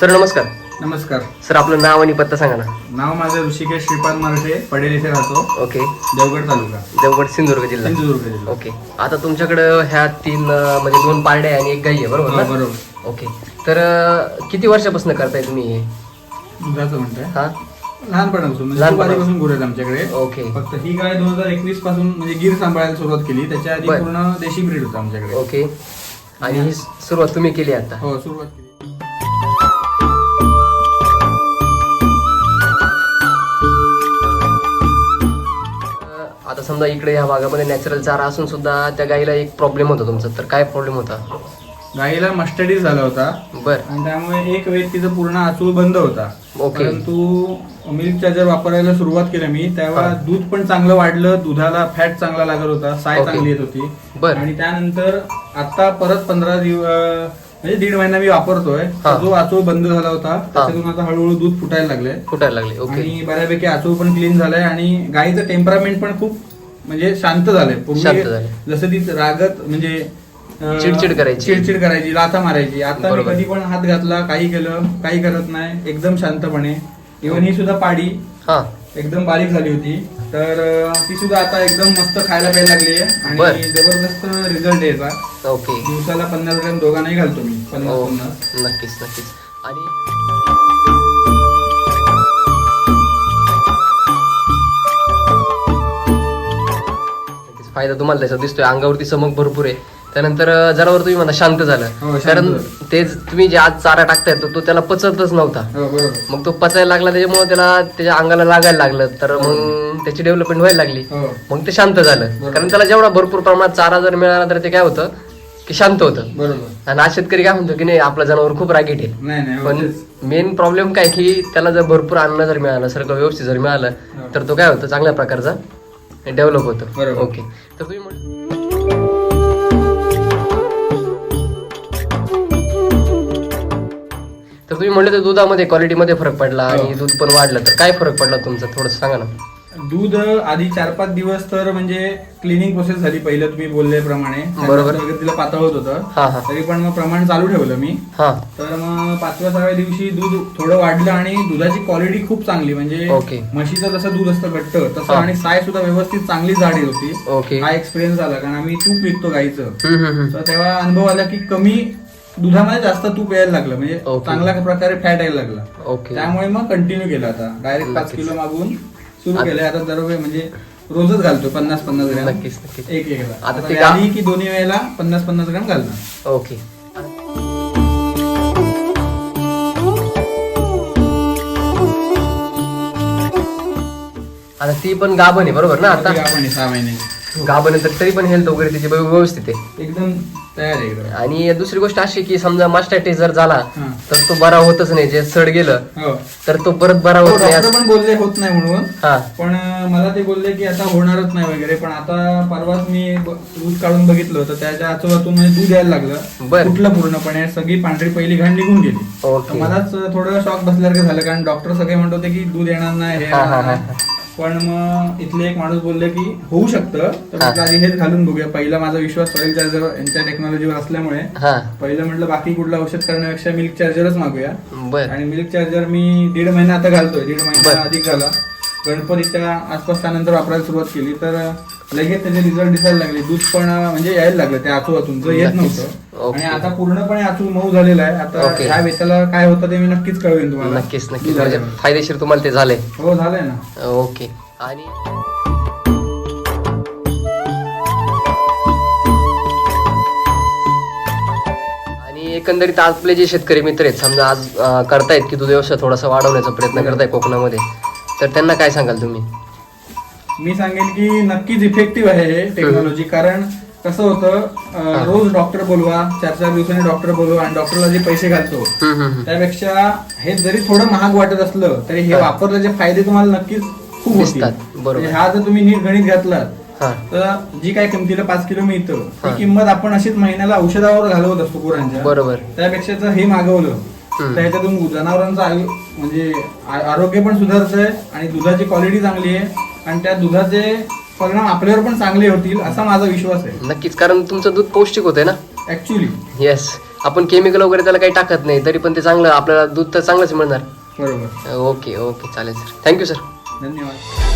Sir नमस्कार. नमस्कार. Sir आपलं नाव आणि पत्ता सांगा ना. नाव माझं ऋषिकेश श्रीपाद मराठे पडेल येथे राहतो. ओके. देवगड तालुका. देवगड सिंधुदुर्ग जिल्हा. सिंधुदुर्ग जिल्हा. ओके. आता तुमच्याकडं ह्या तीन अं, म्हणजे दोन पारड्या आहे आणि एक गाई आहे बरोबर हो, ना? बरोबर. ओके. तर अं, किती वर्षापासून करताय तुम्ही हे? दुधाचं म्हणताय? हा? लहानपणापासून म्हणजे लहानपणा- सुरुवातीपासून गुरु आहेत आमच्याकडे. ओके. फक्त ही गाय दोन हजार एकवीसपासून म्हणजे गिर सांभाळायला सुरुवात केली. त्याच्या आधी बर. पूर्ण देशी ब्रीड होता आमच्याकडे. ओके. आणि ही सुरुवात तुम्ही केली आता? हो सुरुवात केली. समजा इकडे ह्या भागामध्ये नॅचरल चारा असून सुद्धा त्या गाईला एक प्रॉब्लेम होता तुमचा. तर काय प्रॉब्लेम होता? गाईला मस्टडीज झाला होता. बर. आणि त्यामुळे एक वेळ तिचं पूर्ण आचूळ बंद होता. ओके. परंतु मिल्क चार्जर वापरायला सुरुवात केली मी तेव्हा. दूध पण चांगलं वाढलं दुधाला फॅट चांगला लागत होता साय ओके. चांगली येत होती. बर. आणि त्यानंतर आता परत पंधरा दिवस म्हणजे दीड महिना मी वापरतोय. हा. जो आचूळ बंद झाला होता त्याच्यातून आता हळूहळू दूध फुटायला लागले. फुटायला लागले. ओके. आणि बऱ्यापैकी आचूळ पण क्लीन झालाय आणि गाईचं टेम्परामेंट पण खूप म्हणजे शांत झालंय शांत पूर्वी झालंय. जसं ती रागत म्हणजे अं, चिडचिड करायची. चिडचिड करायची लाथा मारायची. आता मी बरोबर. कधी पण हात घातला काही केलं काही करत नाही. एकदम शांतपणे. इव्हन ही सुद्धा पाडी. हा. एकदम बारीक झाली होती. तर अं, ती सुद्धा आता एकदम मस्त खायला प्यायला लागली आहे. बर. आणि जबरदस्त रिझल्ट आहे याचा. ओके. दिवसाला पन्नास ग्रॅम दोघांनाही घालतो मी. पन्नास हो. पन्नास. नक्कीच नक्कीच. आणि फायदा तुम्हाला त्याचा दिसतोय. अंगावरती चमक भरपूर आहे. त्यानंतर जनावर तुम्ही म्हणता शांत हो, झालं शांत कारण. तेच तुम्ही जे आज चारा टाकताय तो तो त्याला पचतच नव्हता. हो मग तो पचायला लागला त्याच्यामुळे त्याला त्याच्या अंगाला लागायला लागलं. तर मग त्याची डेव्हलपमेंट व्हायला लागली. हो. मग ते शांत झालं. कारण त्याला जेवढा भरपूर प्रमाणात चारा जर मिळाला तर ते काय होतं? की शांत होतं. बरोबर. आणि आज शेतकरी काय म्हणतो की नाही आपला जनावर खूप रागीट आहे. हो, पण. मेन प्रॉब्लेम काय की त्याला जर भरपूर अन्न जर मिळालं सगळं व्यवस्थित जर मिळालं हा. तर तो काय होतं चांगल्या प्रकारचा डेव्हलप होतो बरोबर. ओके तर तुम्ही म्हण- तर तुम्ही म्हणले तर दुधामध्ये क्वालिटीमध्ये फरक पडला आणि हो. दूध पण वाढलं तर काय फरक पडला तुमचा थोडं सांगा ना दूध आधी चार पाच दिवस तर म्हणजे क्लिनिंग प्रोसेस झाली. पहिलं तुम्ही बोलल्याप्रमाणे. बरोबर. वगैरे तिला पातळ होत होतं. हा तरी पण मग प्रमाण चालू ठेवलं मी. हा. तर मग पाचव्या सहाव्या दिवशी दूध थोडं वाढलं आणि दुधाची क्वालिटी खूप चांगली. म्हणजे. म्हशीचं जसं दूध असतं घट्ट तसं हा. आणि साय सुद्धा व्यवस्थित चांगली जाडी होती. ओके. हा एक्सपिरियन्स झाला. कारण आम्ही तूप विकतो गाईचं. हम्म, हम्म, हम्म. तर तेव्हा अनुभव आला की कमी दुधामध्ये जास्त तूप यायला लागलं. म्हणजे. चांगल्या प्रकारे फॅट यायला लागला. ओके. त्यामुळे मग कंटिन्यू केलं आता. डायरेक्ट पाच. किलो मागून सुरू केलंय. आता दरवेळी म्हणजे रोजच घालतो पन्नास पन्नास ग्रॅम. नक्कीच नक्कीच. एक एकदा. आता ते गा- की दोन्ही वेळेला पन्नास पन्नास ग्रॅम घालणार? ओके. आता ती पण गाभण आहे बरोबर ना आता? ती आपण सहा महिने गाभण आहे तर तरी पण हेल्थ वगैरे तिची व्यव- व्यवस्थित आहे. एकदम तयार आहे एकदम आणि दुसरी गोष्ट अशी की समजा मास्टायटिस जर झाला हा. तर तो बरा होतच नाही जे सड गेलं हो तर तो परत बरा होत नाही डॉक्टर असं- पण बोलले होत नाही म्हणून हा पण अं, मला ते बोलले की आता होणारच नाही वगैरे पण आता परवाच मी ब- दूध काढून बघितलं होतं त्याच्या आचोबातून म्हणजे दूध यायला लागलं बर. कुठलं पूर्णपणे सगळी पांढरी पहिली घाण निघून गेली ओके. मलाच थोडं शॉक बसल्यासारखं झालं कारण डॉक्टर सगळे म्हणत होते की दूध येणार नाही हे हा, हा, येणार हा, नाही. पण मग इथले एक माणूस बोलले की होऊ शकतं. तर. म्हटलं आधी हेच घालून बघूया. पहिला माझा विश्वास सॉइल चार्जर यांच्या टेक्नॉलॉजीवर असल्यामुळे. हा. पहिलं म्हटलं बाकी कुठलं औषध करण्यापेक्षा मिल्क चार्जरच मागूया. आणि मिल्क चार्जर मी दीड महिना आता घालतोय. दीड महिना. अधिक झाला. गणपतीच्या आसपास त्यानंतर वापरायला सुरुवात केली. तर लगेच त्याचे रिझल्ट दिसायला लागले. दूध पण म्हणजे यायला लागलं त्या आचूवातून जो येत. नव्हतं. आणि आता पूर्णपणे आचू मऊ झालेला आहे. आता. ह्या वेताला काय होतं ते मी नक्कीच कळवेन तुम्हाला. नक्कीच नक्कीच. म्हणजे. फायदेशीर तुम्हाला ते झालंय हो झालंय ना. ओके. आणि एकंदरीत आपले जे शेतकरी मित्र आहेत समजा आज करतायत की दूध व्यवसाय थोडासा वाढवण्याचा प्रयत्न करताय कोकणामध्ये तर त्यांना काय सांगाल तुम्ही? मी सांगेन की नक्कीच इफेक्टिव्ह आहे हे टेक्नॉलॉजी कारण कसं होतं रोज डॉक्टर बोलवा चार चार दिवसांनी डॉक्टर बोलवा आणि डॉक्टरला जे पैसे घालतो. त्यापेक्षा हे जरी थोडं महाग वाटत असलं तरी हे. वापरल्याचे फायदे तुम्हाला नक्कीच खूप बरोबर. म्हणजे हा जर तुम्ही नीट गणित घातलात तर जी काय किमतीला पाच किलो मिळतं. ती किंमत आपण अशीच महिन्याला औषधावर घालवत असतो गुरांच्या बरोबर त्यापेक्षा जर हे मागवलं. तर ह्याच्यातून जनावरांचं आयु म्हणजे आरोग्य पण सुधारतंय आणि दुधाची क्वालिटी चांगली आहे आणि त्या दुधाचे परिणाम आपल्यावर पण चांगले होतील असा माझा विश्वास आहे. नक्कीच कारण तुमचं दूध पौष्टिक होतंय ना? ऍक्च्युली येस आपण केमिकल वगैरे त्याला काही टाकत नाही तरी पण ते चांगलं आपल्याला दूध तर चांगलंच मिळणार. बरोबर. ओके ओके चालेल सर थँक्यू सर धन्यवाद.